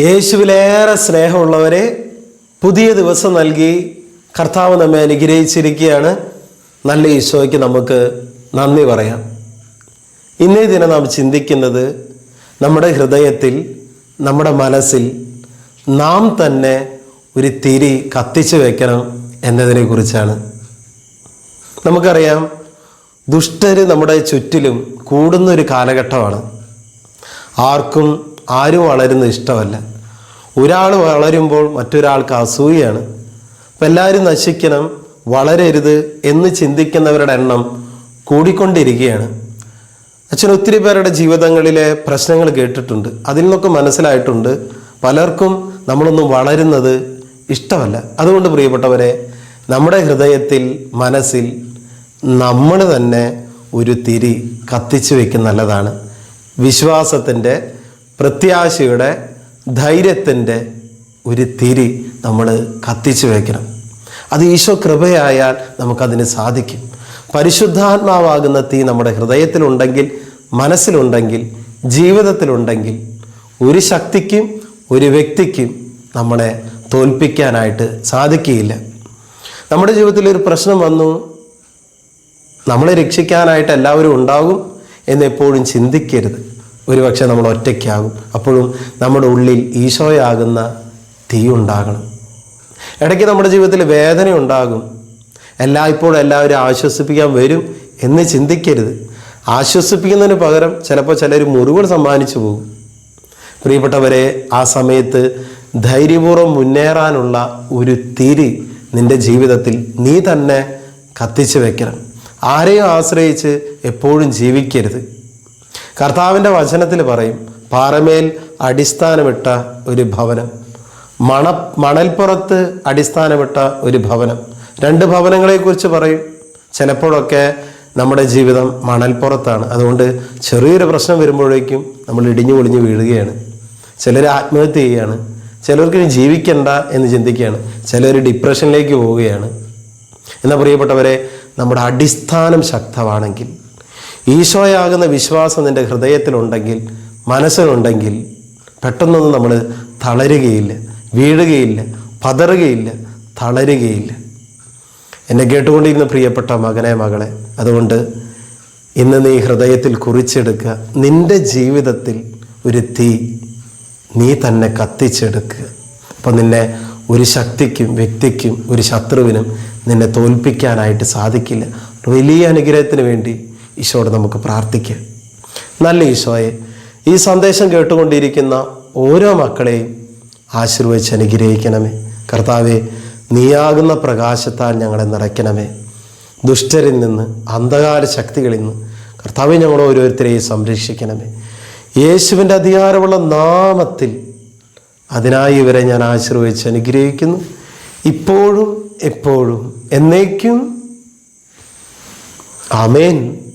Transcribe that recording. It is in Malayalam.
യേശുവിലേറെ സ്നേഹമുള്ളവരെ പുതിയ ദിവസം നൽകി കർത്താവ് നമ്മെ അനുഗ്രഹിച്ചിരിക്കുകയാണ്. നല്ല ഈശോയ്ക്ക് നമുക്ക് നന്ദി പറയാം. ഇന്നേ ദിനം നാം ചിന്തിക്കുന്നത് നമ്മുടെ ഹൃദയത്തിൽ നമ്മുടെ മനസ്സിൽ നാം തന്നെ ഒരു തിരി കത്തിച്ചു വെക്കണം എന്നതിനെ കുറിച്ചാണ്. നമുക്കറിയാം ദുഷ്ടര് നമ്മുടെ ചുറ്റിലും കൂടുന്ന ഒരു കാലഘട്ടമാണ്. ആർക്കും ആരും വളരുന്ന ഇഷ്ടമല്ല. ഒരാൾ വളരുമ്പോൾ മറ്റൊരാൾക്ക് അസൂയാണ് അപ്പം എല്ലാവരും നശിക്കണം വളരരുത് എന്ന് ചിന്തിക്കുന്നവരുടെ എണ്ണം കൂടിക്കൊണ്ടിരിക്കുകയാണ്. അച്ഛൻ ഒത്തിരി പേരുടെ ജീവിതങ്ങളിലെ പ്രശ്നങ്ങൾ കേട്ടിട്ടുണ്ട്. അതിൽ നിന്നൊക്കെ മനസ്സിലായിട്ടുണ്ട്. പലർക്കും നമ്മളൊന്നും വളരുന്നത് ഇഷ്ടമല്ല. അതുകൊണ്ട് പ്രിയപ്പെട്ടവരെ നമ്മുടെ ഹൃദയത്തിൽ മനസ്സിൽ നമ്മൾ തന്നെ ഒരു തിരി കത്തിച്ചു വെക്കുന്ന നല്ലതാണ്. വിശ്വാസത്തിന്റെ പ്രത്യാശയുടെ ധൈര്യത്തിന്റെ ഒരു തിരി നമ്മൾ കത്തിച്ചു വയ്ക്കണം അത് ഈശോ കൃപയായാൽ നമുക്കതിന് സാധിക്കും. പരിശുദ്ധാത്മാവാകുന്ന തീ നമ്മുടെ ഹൃദയത്തിലുണ്ടെങ്കിൽ മനസ്സിലുണ്ടെങ്കിൽ ജീവിതത്തിലുണ്ടെങ്കിൽ ഒരു ശക്തിക്കും ഒരു വ്യക്തിക്കും നമ്മളെ തോൽപ്പിക്കാനായിട്ട് സാധിക്കുകയില്ല. നമ്മുടെ ജീവിതത്തിൽ ഒരു പ്രശ്നം വന്നു. നമ്മളെ രക്ഷിക്കാനായിട്ട് എല്ലാവരും ഉണ്ടാകും എന്നെപ്പോഴും ചിന്തിക്കരുത്. ഒരുപക്ഷെ നമ്മൾ ഒറ്റയ്ക്കാകും. അപ്പോഴും നമ്മുടെ ഉള്ളിൽ ഈശോയാകുന്ന തീ ഉണ്ടാകണം ഇടയ്ക്ക് നമ്മുടെ ജീവിതത്തിൽ വേദന ഉണ്ടാകും. എല്ലായ്പ്പോഴും എല്ലാവരും ആശ്വസിപ്പിക്കാൻ വരും എന്ന് ചിന്തിക്കരുത്. ആശ്വസിപ്പിക്കുന്നതിന് പകരം ചിലപ്പോൾ ചിലർ മുറിവുകൾ സമ്മാനിച്ചു പോകും. പ്രിയപ്പെട്ടവരെ ആ സമയത്ത് ധൈര്യപൂർവം മുന്നേറാനുള്ള ഒരു തിരി നിന്റെ ജീവിതത്തിൽ നീ തന്നെ കത്തിച്ചു വെക്കണം. ആരെയും ആശ്രയിച്ച് എപ്പോഴും ജീവിക്കരുത്. കർത്താവിന്റെ വചനത്തിൽ പറയും പാറമേൽ അടിസ്ഥാനമിട്ട ഒരു ഭവനം. മണ മണൽപ്പുറത്ത് അടിസ്ഥാനമിട്ട ഒരു ഭവനം. രണ്ട് ഭവനങ്ങളെക്കുറിച്ച് പറയും. ചിലപ്പോഴൊക്കെ നമ്മുടെ ജീവിതം മണൽപ്പുറത്താണ്. അതുകൊണ്ട് ചെറിയൊരു പ്രശ്നം വരുമ്പോഴേക്കും നമ്മൾ ഇടിഞ്ഞു പൊളിഞ്ഞ് വീഴുകയാണ്. ചിലർ ആത്മഹത്യ ചെയ്യുകയാണ്. ചിലർക്ക് ജീവിക്കണ്ട എന്ന് ചിന്തിക്കുകയാണ്. ചിലർ ഡിപ്രഷനിലേക്ക് പോവുകയാണ്. എന്നാൽ പ്രിയപ്പെട്ടവരെ നമ്മുടെ അടിസ്ഥാനം ശക്തമാണെങ്കിൽ ഈശോയാകുന്ന വിശ്വാസം നിന്റെ ഹൃദയത്തിലുണ്ടെങ്കിൽ മനസ്സിലുണ്ടെങ്കിൽ പെട്ടെന്നൊന്നും നമ്മൾ തളരുകയില്ല വീഴുകയില്ല പതറുകയില്ല തളരുകയില്ല. എന്നെ കേട്ടുകൊണ്ടിരുന്ന പ്രിയപ്പെട്ട മകനെ മകളെ അതുകൊണ്ട് ഇന്ന് നീ ഹൃദയത്തിൽ കുറിച്ചെടുക്കുക. നിന്റെ ജീവിതത്തിൽ ഒരു തീ നീ തന്നെ കത്തിച്ചെടുക്കുക. അപ്പം നിന്നെ ഒരു ശക്തിക്കും വ്യക്തിക്കും ഒരു ശത്രുവിനും നിന്നെ തോൽപ്പിക്കാനായിട്ട് സാധിക്കില്ല. വലിയ അനുഗ്രഹത്തിന് വേണ്ടി ഈശോയോട് നമുക്ക് പ്രാർത്ഥിക്കാം. നല്ല ഈശോയെ ഈ സന്ദേശം കേട്ടുകൊണ്ടിരിക്കുന്ന ഓരോ മക്കളെയും ആശീർവദിച്ച് അനുഗ്രഹിക്കണമേ. കർത്താവെ നീയാകുന്ന പ്രകാശത്താൽ ഞങ്ങളെ നിറയ്ക്കണമേ. ദുഷ്ടരിൽ നിന്ന് അന്ധകാര ശക്തികളിൽ നിന്ന് കർത്താവെ ഞങ്ങൾ ഓരോരുത്തരെയും സംരക്ഷിക്കണമേ. യേശുവിന്റെ അധികാരമുള്ള നാമത്തിൽ അതിനായി ഇവരെ ഞാൻ ആശീർവദിച്ച് അനുഗ്രഹിക്കുന്നു. ഇപ്പോഴും എപ്പോഴും എന്നേക്കും. ആമേൻ.